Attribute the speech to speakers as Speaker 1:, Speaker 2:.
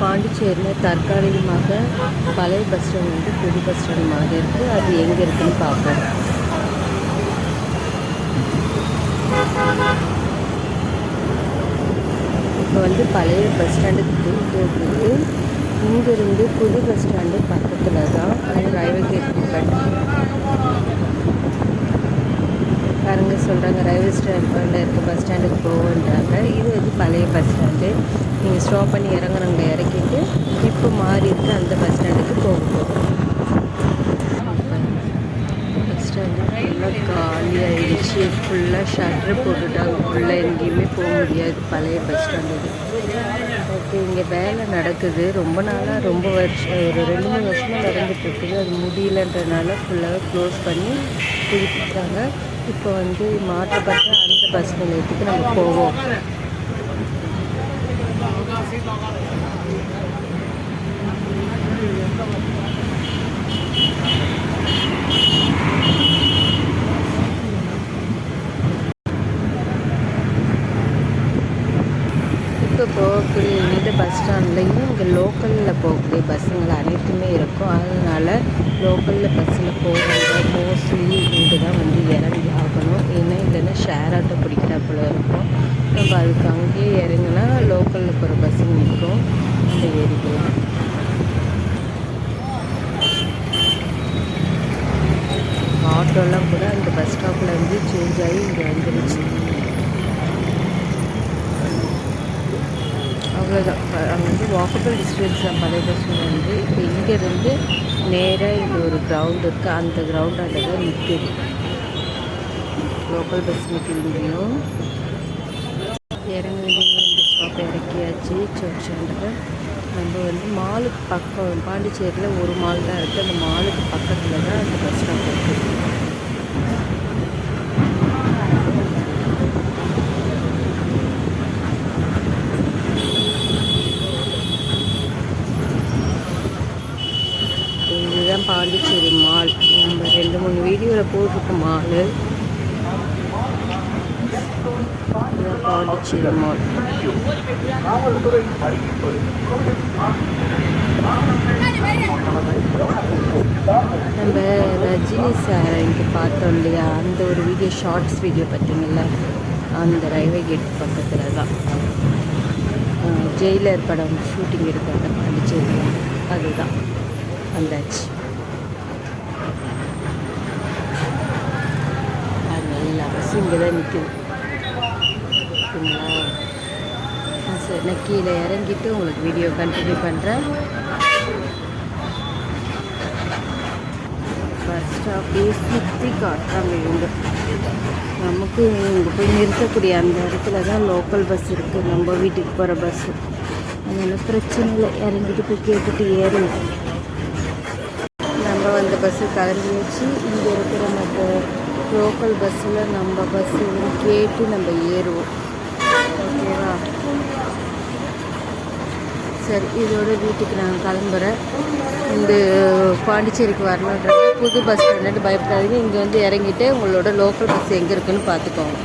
Speaker 1: பாண்டிச்சேரியில் தற்காலிகமாக பழைய பஸ் ஸ்டாண்ட் வந்து புது பஸ் ஸ்டாண்ட் மாதிரி இருக்குது அது எங்கே இருக்குன்னு பார்ப்போம். இப்போ வந்து பழைய பஸ் ஸ்டாண்டுக்கு போயிட்டு இங்கேருந்து புது பஸ் ஸ்டாண்டு பக்கத்தில் தான் ரயில்வே கேட் பாருங்க சொல்கிறாங்க ரயில்வே ஸ்டாண்டில் இருக்க பஸ் ஸ்டாண்டுக்கு போகன்றாங்க இது வந்து பழைய பஸ் ஸ்டாண்டு நீங்கள் ஸ்டாப் பண்ணி இறங்குறவங்க இறக்கி இப்போ மாறி இருக்க. அந்த பஸ் ஸ்டாண்டுக்கு போகும் போகிறோம் பஸ் ஸ்டாண்டு ஃபுல்லாக காலியாகிடுச்சு ஃபுல்லாக ஷட்ரு போட்டுட்டாங்க. ஃபுல்லாக எங்கேயுமே போக முடியாது. பழைய பஸ் ஸ்டாண்டு ஓகே இங்கே வேலை நடக்குது. ரொம்ப நாளாக ரொம்ப வருஷம் ஒரு ரெண்டு மூணு வருஷமாக நடந்துட்டு இருக்குது. அது முடியலன்றனால ஃபுல்லாக க்ளோஸ் பண்ணி புதுப்பிட்டாங்க இப்போ வந்து மாற்றப்பட்ட அந்த பஸ் நிலையத்துக்கு நம்ம போவோம். போகக்கூடிய இந்த பஸ் ஸ்டாண்ட்லேயும் இங்கே லோக்கலில் போகக்கூடிய பஸ்ஸுங்கள் அனைத்துமே இருக்கும். அதனால் லோக்கலில் பஸ்ஸில் போகிறவங்க மோஸ்ட்லி இங்கே தான் வந்து இறங்கி ஆகணும். ஏன்னா இல்லைன்னா ஷேர் ஆட்டோ பிடிக்கிறாப்புல இருக்கும். நம்ம அதுக்கு அங்கேயே இறங்கினா லோக்கலில் போகிற பஸ்ஸு நிற்கும். அந்த ஏறிக்கலாம் ஆட்டோலாம் கூட அந்த பஸ் ஸ்டாப்பில் இருந்து சேஞ்ச் ஆகி இங்கே வந்துருச்சு. அவ்வளோதான் அங்கே வந்து வாக்கபிள் டிஸ்டன்ஸ் தான் பழைய பஸ் வந்து இப்போ இங்கேருந்து நேராக இங்கே ஒரு கிரவுண்ட் இருக்குது அந்த கிரவுண்டாண்ட தான் நிற்குது லோக்கல் பஸ் நிற்குது இங்கேயும் இறங்க வேண்டிய இந்த ஸ்டாப் இறக்கியாச்சு. சர்ச்ன்ற நம்ம வந்து மாலுக்கு பக்கம் பாண்டிச்சேரியில் ஒரு மால் தான் இருக்குது அந்த மாலுக்கு பக்கத்தில் தான் அந்த பஸ் ஸ்டாப் இருக்குது இதுதான் பாண்டிச்சேரி மால். நம்ம ரெண்டு மூணு வீடியோவில் போட்டிருக்க மால். பாண்டிச்சேரி மால். நம்ம ரஜினி சார் இங்கே பார்த்தோம் இல்லையா? அந்த ஒரு வீடியோ ஷார்ட்ஸ் வீடியோ பார்த்தீங்களா அந்த ரயில்வே கேட் பக்கத்தில் தான். ஜெயிலர் படம் ஷூட்டிங் எடுத்த பாண்டிச்சேரி பாண்டிச்சேரியில். அதுதான். வந்தாச்சு பாருங்க எல்லா இங்கே தான் நிற்குது ஓகேங்களா ஆ, சரி நான் கீழே இறங்கிட்டு உங்களுக்கு வீடியோ கண்டினியூ பண்ணுறேன் பஸ் ஸ்டாப்பே சுற்றி காட்டுறாங்க இவங்க. நமக்கு இங்கே போய் நிறுத்தக்கூடிய அந்த இடத்துல தான் லோக்கல் பஸ் இருக்குது நம்ம வீட்டுக்கு போகிற பஸ்ஸு அதனால் பிரச்சனை இல்லை. இறங்கிட்டு போய் கேட்டுட்டு ஏறலாம் நம்ம வந்த பஸ்ஸு கிளம்பி வச்சு இங்கே இருக்கிற மற்ற லோக்கல் பஸ்ஸில் நம்ம பஸ்ஸு கேட்டு நம்ம ஏறுவோம். ஓகேவா? சரி இதோட வீட்டுக்கு நான் கிளம்புறேன். இந்த பாண்டிச்சேரிக்கு வரணுன்ற புது பஸ் ஸ்டாண்டு பயப்படாதீங்க. இங்கே வந்து இறங்கிட்டு உங்களோட லோக்கல் பஸ் எங்கே இருக்குன்னு பார்த்துக்கோங்க.